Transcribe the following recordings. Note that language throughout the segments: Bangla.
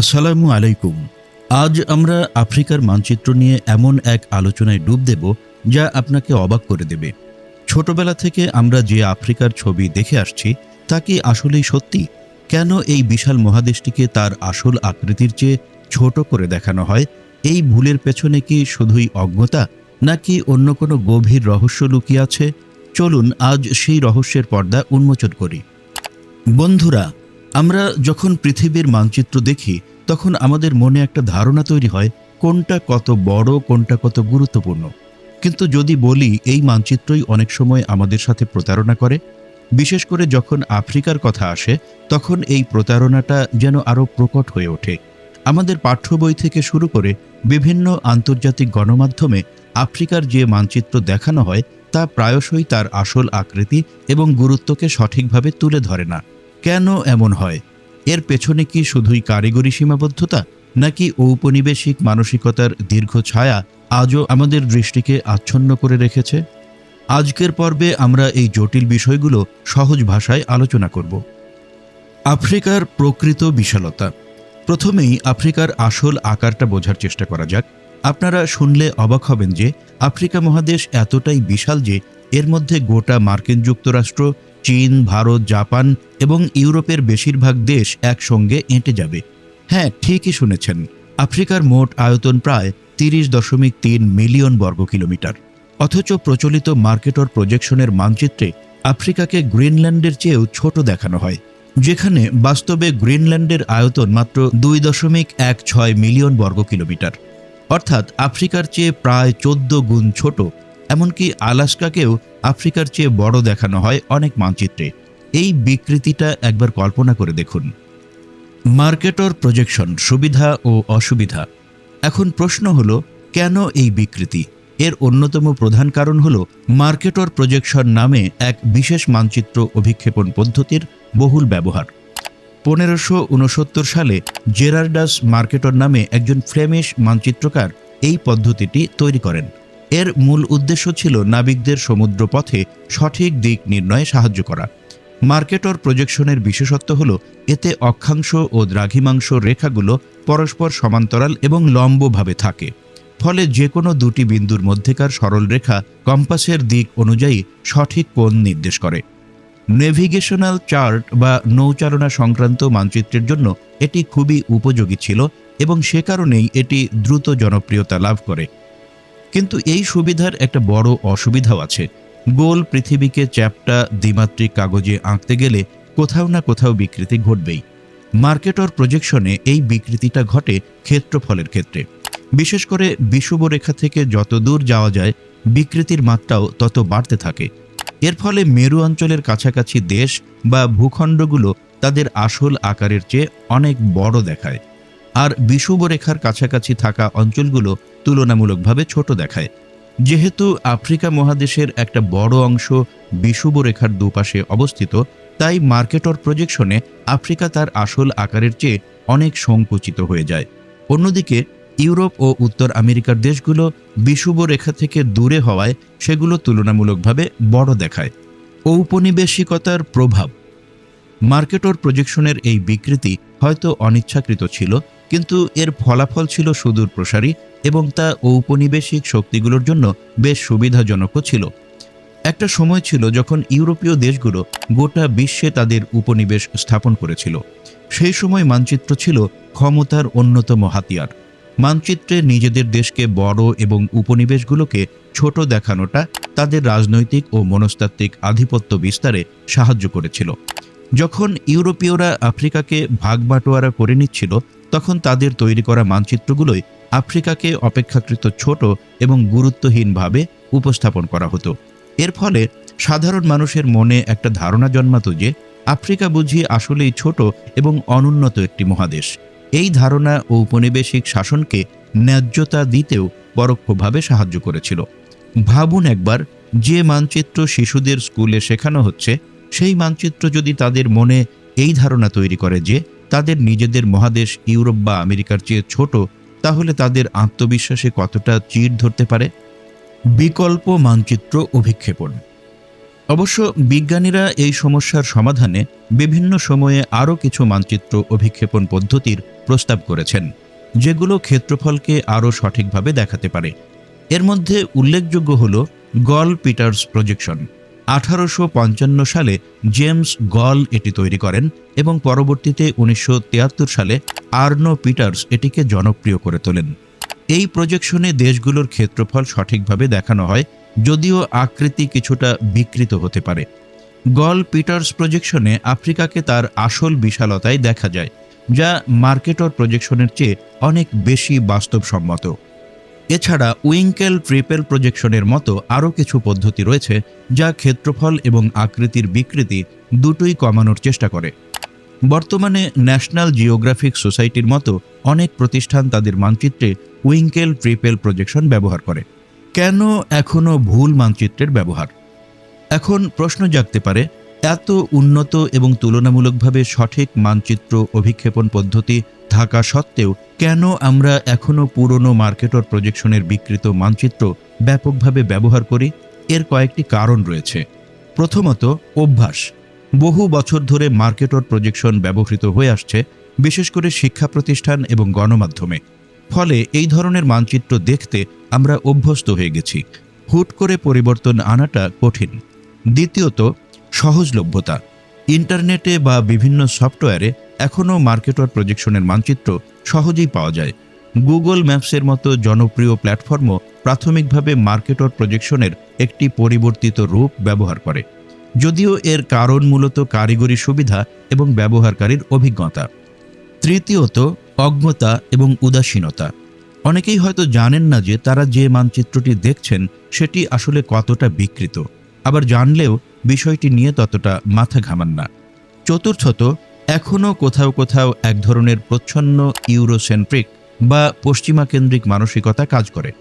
আসসালামু আলাইকুম। আজ আমরা আফ্রিকার মানচিত্র নিয়ে এমন এক আলোচনায় ডুব দেব যা আপনাকে অবাক করে দেবে। ছোটবেলা থেকে আমরা যে আফ্রিকার ছবি দেখে আসছি, তা কি আসলেই সত্যি? কেন এই বিশাল মহাদেশটিকে তার আসল আকৃতির চেয়ে ছোট করে দেখানো হয়? এই ভুলের পেছনে কি শুধুই অজ্ঞতা, নাকি অন্য কোনো গভীর রহস্য লুকিয়ে আছে? চলুন আজ সেই রহস্যের পর্দা উন্মোচন করি। বন্ধুরা আমরা যখন পৃথিবীর মানচিত্র দেখি, তখন আমাদের মনে একটা ধারণা তৈরি হয়, কোনটা কত বড়, কোনটা কত গুরুত্বপূর্ণ। কিন্তু যদি বলি, এই মানচিত্রই অনেক সময় আমাদের সাথে প্রতারণা করে। বিশেষ করে যখন আফ্রিকার কথা আসে, তখন এই প্রতারণাটা যেন আরও প্রকট হয়ে ওঠে। আমাদের পাঠ্য বই থেকে শুরু করে বিভিন্ন আন্তর্জাতিক গণমাধ্যমে আফ্রিকার যে মানচিত্র দেখানো হয়, তা প্রায়শই তার আসল আকৃতি এবং গুরুত্বকে সঠিকভাবে তুলে ধরে না। কেন এমন হয়? এর পেছনে কি শুধুই কারিগরি সীমাবদ্ধতা, নাকি ঔপনিবেশিক মানসিকতার দীর্ঘ ছায়া আজও আমাদের দৃষ্টিকে আচ্ছন্ন করে রেখেছে? আজকের পর্বে আমরা এই জটিল বিষয়গুলো সহজ ভাষায় আলোচনা করব। আফ্রিকার প্রকৃত বিশালতা। প্রথমেই আফ্রিকার আসল আকারটা বোঝার চেষ্টা করা যাক। আপনারা শুনলে অবাক হবেন যে আফ্রিকা মহাদেশ এতটাই বিশাল যে এর মধ্যে গোটা মার্কিন যুক্তরাষ্ট্র চীন, ভারত, জাপান এবং ইউরোপের বেশিরভাগ দেশ একসঙ্গে এঁটে যাবে। হ্যাঁ ঠিকই শুনেছেন। আফ্রিকার মোট আয়তন প্রায় তিরিশ দশমিক তিন মিলিয়ন বর্গ কিলোমিটার। অথচ প্রচলিত মার্কেটর প্রজেকশনের মানচিত্রে আফ্রিকাকে গ্রিনল্যান্ডের চেয়েও ছোট দেখানো হয়, যেখানে বাস্তবে গ্রিনল্যান্ডের আয়তন মাত্র দুই দশমিক এক ছয় মিলিয়ন বর্গ কিলোমিটার। অর্থাৎ আফ্রিকার চেয়ে প্রায় চোদ্দ গুণ ছোট, এমনকি আলাস্কাকেও আফ্রিকার চেয়ে বড় দেখানো হয় অনেক মানচিত্রে। এই বিকৃতিটা একবার কল্পনা করে দেখুন। মার্কেটর প্রজেকশন সুবিধা ও অসুবিধা। এখন প্রশ্ন হলো, কেন এই বিকৃতি? এর অন্যতম প্রধান কারণ হলো, মার্কেটর প্রজেকশন নামে এক বিশেষ মানচিত্র অভিক্ষেপণ পদ্ধতির বহুল ব্যবহার। পনেরোশো উনসত্তর সালে জেরার্ডাস মার্কেটর নামে একজন ফ্লেমিশ মানচিত্রকার এই পদ্ধতিটি তৈরি করেন। এর মূল উদ্দেশ্য ছিল নাবিকদের সমুদ্রপথে সঠিক দিক নির্ণয়ে সাহায্য করা। মার্কেটর প্রজেকশনের বিশেষত্ব হল, এতে অক্ষাংশ ও দ্রাঘিমাংশ রেখাগুলো পরস্পর সমান্তরাল এবং লম্বভাবে থাকে। ফলে যে কোনো দুটি বিন্দুর মধ্যেকার সরল রেখা কম্পাসের দিক অনুযায়ী সঠিক কোণ নির্দেশ করে। নেভিগেশনাল চার্ট বা নৌচালনা সংক্রান্ত মানচিত্রের জন্য এটি খুবই উপযোগী ছিল এবং সে কারণেই এটি দ্রুত জনপ্রিয়তা লাভ করে। কিন্তু এই সুবিধার একটা বড় অসুবিধাও আছে। গোল পৃথিবীকে চ্যাপটা দ্বিমাত্রিক কাগজে আঁকতে গেলে কোথাও না কোথাও বিকৃতি ঘটবেই। মার্কেটর প্রজেকশনে এই বিকৃতিটা ঘটে ক্ষেত্রফলের ক্ষেত্রে। বিশেষ করে বিষুব রেখা থেকে যত দূর যাওয়া যায়, বিকৃতির মাত্রাও তত বাড়তে থাকে। এর ফলে মেরু অঞ্চলের কাছাকাছি দেশ বা ভূখণ্ডগুলো তাদের আসল আকারের চেয়ে অনেক বড় দেখায়। আর বিষুব রেখার কাছাকাছি থাকা অঞ্চলগুলো তুলনামূলকভাবে ছোট দেখায়। যেহেতু আফ্রিকা মহাদেশের একটা বড় অংশ বিষুব রেখার দুপাশে অবস্থিত, তাই মার্কেটর প্রজেকশনে আফ্রিকা তার আসল আকারের চেয়ে অনেক সংকুচিত হয়ে যায়। অন্যদিকে, ইউরোপ ও উত্তর আমেরিকার দেশগুলো বিষুব রেখা থেকে দূরে হওয়ায় সেগুলো তুলনামূলকভাবে বড় দেখায়। ঔপনিবেশিকতার প্রভাব। মার্কেটর প্রজেকশনের এই বিকৃতি হয়তো অনিচ্ছাকৃত ছিল কিন্তু এর ফলাফল ছিল সুদূর প্রসারী এবং তা ঔপনিবেশিক শক্তিগুলোর জন্য বেশ সুবিধাজনকও ছিল। একটা সময় ছিল যখন ইউরোপীয় দেশগুলো গোটা বিশ্বে তাদের উপনিবেশ স্থাপন করেছিল। সেই সময় মানচিত্র ছিল ক্ষমতার অন্যতম হাতিয়ার। মানচিত্রে নিজেদের দেশকে বড় এবং উপনিবেশগুলোকে ছোট দেখানোটা তাদের রাজনৈতিক ও মনস্তাত্ত্বিক আধিপত্য বিস্তারে সাহায্য করেছিল। যখন ইউরোপীয়রা আফ্রিকাকে ভাগবাটোয়ারা করে নিচ্ছিল, তখন তাদের তৈরি করা মানচিত্রগুলোই আফ্রিকাকে অপেক্ষাকৃত ছোট এবং গুরুত্বহীনভাবে উপস্থাপন করা হতো। এর ফলে সাধারণ মানুষের মনে একটা ধারণা জন্মাতো যে, আফ্রিকা বুঝি আসলেই ছোট এবং অনুন্নত একটি মহাদেশ। এই ধারণা ঔপনিবেশিক শাসনকে ন্যায্যতা দিতেও পরোক্ষভাবে সাহায্য করেছিল। ভাবুন একবার, যে মানচিত্র শিশুদের স্কুলে শেখানো হচ্ছে সেই মানচিত্র যদি তাদের মনে এই ধারণা তৈরি করে যে তাদের নিজেদের মহাদেশ ইউরোপ বা আমেরিকার চেয়ে ছোট, তাহলে তাদের আত্মবিশ্বাসে কতটা চিড় ধরতে পারে? বিকল্প মানচিত্র অভিক্ষেপণ। অবশ্য বিজ্ঞানীরা এই সমস্যার সমাধানে বিভিন্ন সময়ে আরও কিছু মানচিত্র অভিক্ষেপণ পদ্ধতির প্রস্তাব করেছেন, যেগুলো ক্ষেত্রফলকে আরও সঠিকভাবে দেখাতে পারে। এর মধ্যে উল্লেখযোগ্য হল গল পিটার্স প্রজেকশন। আঠারোশো পঞ্চান্ন সালে জেমস গল এটি তৈরি করেন এবং পরবর্তীতে উনিশশো তিয়াত্তর সালে আর্নো পিটার্স এটিকে জনপ্রিয় করে তোলেন। এই প্রজেকশনে দেশগুলোর ক্ষেত্রফল সঠিকভাবে দেখানো হয়, যদিও আকৃতি কিছুটা বিকৃত হতে পারে। গল পিটার্স প্রজেকশনে আফ্রিকাকে তার আসল বিশালতায় দেখা যায়, যা মার্কেটর প্রজেকশনের চেয়ে অনেক বেশি বাস্তবসম্মত। এছাড়া উইঙ্কেল ট্রিপেল প্রজেকশনের মতো আরও কিছু পদ্ধতি রয়েছে যা ক্ষেত্রফল এবং আকৃতির বিকৃতি দুটোই কমানোর চেষ্টা করে। বর্তমানে ন্যাশনাল জিওগ্রাফিক সোসাইটির মতো অনেক প্রতিষ্ঠান তাদের মানচিত্রে উইঙ্কেল ট্রিপেল প্রজেকশন ব্যবহার করে। কেন এখনও ভুল মানচিত্রের ব্যবহার? এখন প্রশ্ন জাগতে পারে এত উন্নত এবং তুলনামূলকভাবে সঠিক মানচিত্র অভিক্ষেপণ পদ্ধতি থাকা সত্ত্বেও কেন আমরা এখনও পুরনো মার্কেটর প্রজেকশনের বিকৃত মানচিত্র ব্যাপকভাবে ব্যবহার করি? এর কয়েকটি কারণ রয়েছে। প্রথমত, অভ্যাস। বহু বছর ধরে মার্কেটর প্রজেকশন ব্যবহৃত হয়ে আসছে, বিশেষ করে শিক্ষা প্রতিষ্ঠান এবং গণমাধ্যমে। ফলে এই ধরনের মানচিত্র দেখতে আমরা অভ্যস্ত হয়ে গেছি। হুট করে পরিবর্তন আনাটা কঠিন। দ্বিতীয়ত সহজলভ্যতা। ইন্টারনেটে বা বিভিন্ন সফটওয়্যারে এখনও মার্কেটর প্রজেকশনের মানচিত্র সহজেই পাওয়া যায়। গুগল ম্যাপসের মতো জনপ্রিয় প্ল্যাটফর্মও প্রাথমিকভাবে মার্কেটর প্রজেকশনের একটি পরিবর্তিত রূপ ব্যবহার করে। যদিও এর কারণ মূলত কারিগরি সুবিধা এবং ব্যবহারকারীর অভিজ্ঞতা। তৃতীয়ত, অজ্ঞতা এবং উদাসীনতা। অনেকেই হয়তো জানেন না যে তারা যে মানচিত্রটি দেখছেন সেটি আসলে কতটা বিকৃত। আবার জানলেও বিষয়টি নিয়ে ততটা মাথা ঘামান না। চতুর্থত, এখনও কোথাও কোথাও এক ধরনের প্রচ্ছন্ন ইউরোসেন্ট্রিক বা পশ্চিমাকেন্দ্রিক মানসিকতা কাজ করে।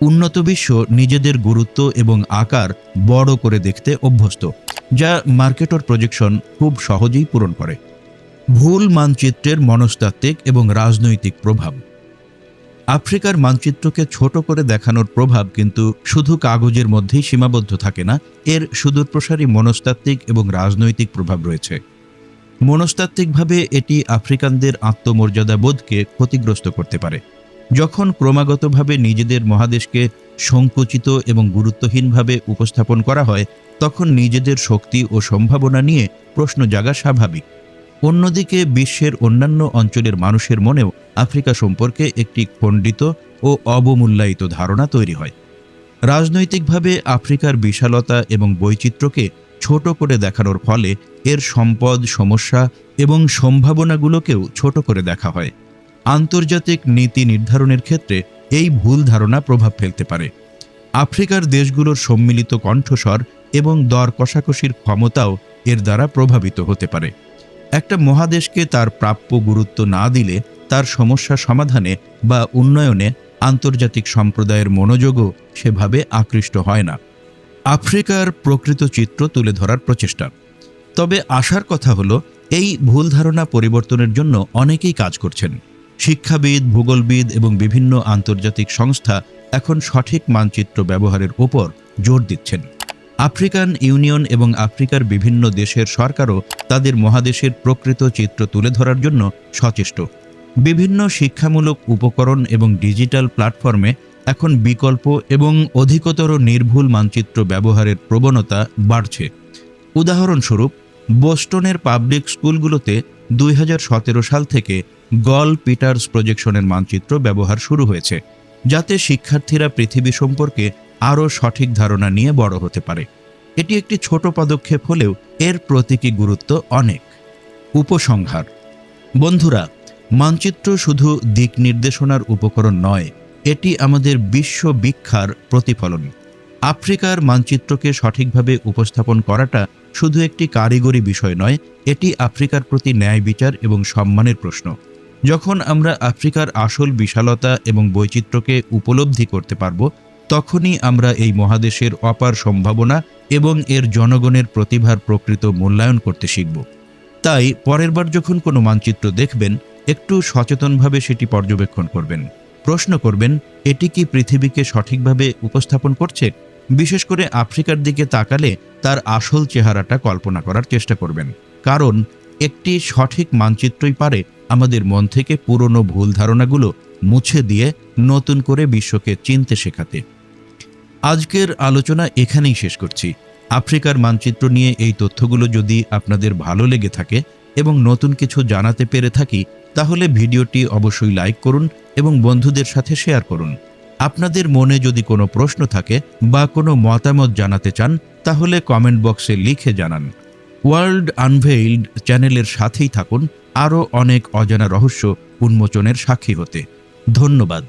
উন্নত বিশ্ব নিজেদের গুরুত্ব এবং আকার বড় করে দেখতে অভ্যস্ত, যা মার্কেটর প্রজেকশন খুব সহজেই পূরণ করে। ভুল মানচিত্রের মনস্তাত্ত্বিক এবং রাজনৈতিক প্রভাব। আফ্রিকার মানচিত্রকে ছোট করে দেখানোর প্রভাব কিন্তু শুধু কাগজের মধ্যেই সীমাবদ্ধ থাকে না, এর সুদূরপ্রসারী মনস্তাত্ত্বিক এবং রাজনৈতিক প্রভাব রয়েছে। মনস্তাত্ত্বিকভাবে এটি আফ্রিকানদের আত্মমর্যাদা বোধকে ক্ষতিগ্রস্ত করতে পারে। যখন ক্রমাগতভাবে নিজেদের মহাদেশকে সংকুচিত এবং গুরুত্বহীনভাবে উপস্থাপন করা হয়, তখন নিজেদের শক্তি ও সম্ভাবনা নিয়ে প্রশ্ন জাগা স্বাভাবিক। অন্যদিকে বিশ্বের অন্যান্য অঞ্চলের মানুষের মনেও আফ্রিকা সম্পর্কে একটি খণ্ডিত ও অবমূল্যায়িত ধারণা তৈরি হয়। রাজনৈতিকভাবে আফ্রিকার বিশালতা এবং বৈচিত্র্যকে ছোট করে দেখানোর ফলে এর সম্পদ, সমস্যা এবং সম্ভাবনাগুলোকেও ছোট করে দেখা হয়। আন্তর্জাতিক নীতি নির্ধারণের ক্ষেত্রে এই ভুল ধারণা প্রভাব ফেলতে পারে। আফ্রিকার দেশগুলোর সম্মিলিত কণ্ঠস্বর এবং দর কষাকষির ক্ষমতাও এর দ্বারা প্রভাবিত হতে পারে। একটা মহাদেশকে তার প্রাপ্য গুরুত্ব না দিলে তার সমস্যা সমাধানে বা উন্নয়নে আন্তর্জাতিক সম্প্রদায়ের মনোযোগও সেভাবে আকৃষ্ট হয় না। আফ্রিকার প্রকৃত চিত্র তুলে ধরার প্রচেষ্টা। তবে আশার কথা হলো, এই ভুল ধারণা পরিবর্তনের জন্য অনেকেই কাজ করছেন। শিক্ষাবিদ, ভূগোলবিদ এবং বিভিন্ন আন্তর্জাতিক সংস্থা এখন সঠিক মানচিত্র ব্যবহারের ওপর জোর দিচ্ছেন। আফ্রিকান ইউনিয়ন এবং আফ্রিকার বিভিন্ন দেশের সরকারও তাদের মহাদেশের প্রকৃত চিত্র তুলে ধরার জন্য সচেষ্ট। বিভিন্ন শিক্ষামূলক উপকরণ এবং ডিজিটাল প্ল্যাটফর্মে এখন বিকল্প এবং অধিকতর নির্ভুল মানচিত্র ব্যবহারের প্রবণতা বাড়ছে। উদাহরণস্বরূপ, বোস্টনের পাবলিক স্কুলগুলোতে দুই হাজার সতেরো সাল থেকে গল পিটার্স প্রজেকশনের মানচিত্র ব্যবহার শুরু হয়েছে, যাতে শিক্ষার্থীরা পৃথিবী সম্পর্কে আরও সঠিক ধারণা নিয়ে বড় হতে পারে। এটি একটি ছোট পদক্ষেপ হলেও এর প্রতীকী গুরুত্ব অনেক। উপসংহার। বন্ধুরা মানচিত্র শুধু দিক নির্দেশনার উপকরণ নয়, এটি আমাদের বিশ্ব বিখ্যার প্রতিফলন। আফ্রিকার মানচিত্রকে সঠিকভাবে উপস্থাপন করাটা শুধু একটি কারিগরি বিষয় নয়, এটি আফ্রিকার প্রতি ন্যায় বিচার এবং সম্মানের প্রশ্ন। যখন আমরা আফ্রিকার আসল বিশালতা এবং বৈচিত্র্যকে উপলব্ধি করতে পারব, তখনই আমরা এই মহাদেশের অপার সম্ভাবনা এবং এর জনগণের প্রতিভার প্রকৃত মূল্যায়ন করতে শিখব। তাই পরের বার যখন কোনো মানচিত্র দেখবেন একটু সচেতনভাবে সেটি পর্যবেক্ষণ করবেন। প্রশ্ন করবেন, এটি কি পৃথিবীকে সঠিকভাবে উপস্থাপন করছে? বিশেষ করে আফ্রিকার দিকে তাকালে তার আসল চেহারাটা কল্পনা করার চেষ্টা করবেন। কারণ, একটি সঠিক মানচিত্রই পারে আমাদের মন থেকে পুরনো ভুল ধারণাগুলো মুছে দিয়ে নতুন করে বিশ্বকে চিনতে শেখাতে। আজকের আলোচনা এখানেই শেষ করছি। আফ্রিকার মানচিত্র নিয়ে এই তথ্যগুলো যদি আপনাদের ভালো লেগে থাকে এবং নতুন কিছু জানাতে পেরে থাকি, তাহলে ভিডিওটি অবশ্যই লাইক করুন এবং বন্ধুদের সাথে শেয়ার করুন। আপনাদের মনে যদি কোনো প্রশ্ন থাকে বা কোনো মতামত জানাতে চান, তাহলে কমেন্ট বক্সে লিখে জানান। ওয়ার্ল্ড আনভেইল্ড চ্যানেলের সাথেই থাকুন, আরও অনেক অজানা রহস্য উন্মোচনের সাক্ষী হতে। ধন্যবাদ।